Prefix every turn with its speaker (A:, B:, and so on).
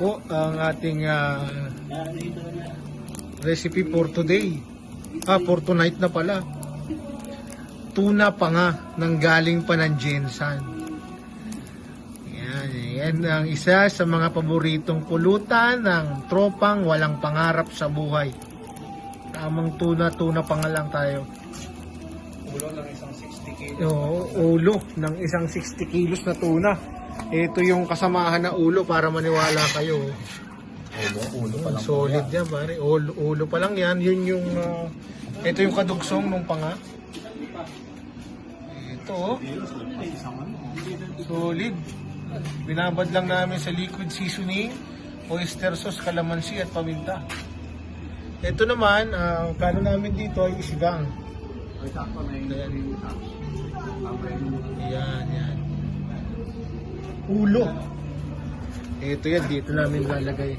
A: po ang ating ah, recipe for today. Ah, for tonight na pala. Tuna pa nga nang galing pa ng Jensan. Yan, yan ang isa sa mga paboritong pulutan ng tropang walang pangarap sa buhay. Tamang tuna, tuna pa nga lang tayo.
B: Ulo ng isang 60 kg.
A: Oo, ulo ng isang 60 kilos na tuna. Ito yung kasamahan na ulo para maniwala kayo.
B: Ulo, ulo pa lang.
A: Solid yan, pare. Ulo, ulo pa lang yan. Yun yung, ah, ito yung kadugsong nung panga. Ito, oh. Solid. Binabad lang namin sa liquid seasoning, oyster sauce, calamansi at paminta. Ito naman, ang kano namin dito ay isigang.
B: Ay, sakto na yung
A: Yan, yan. Ulo. Ito yan, dito namin lalagay.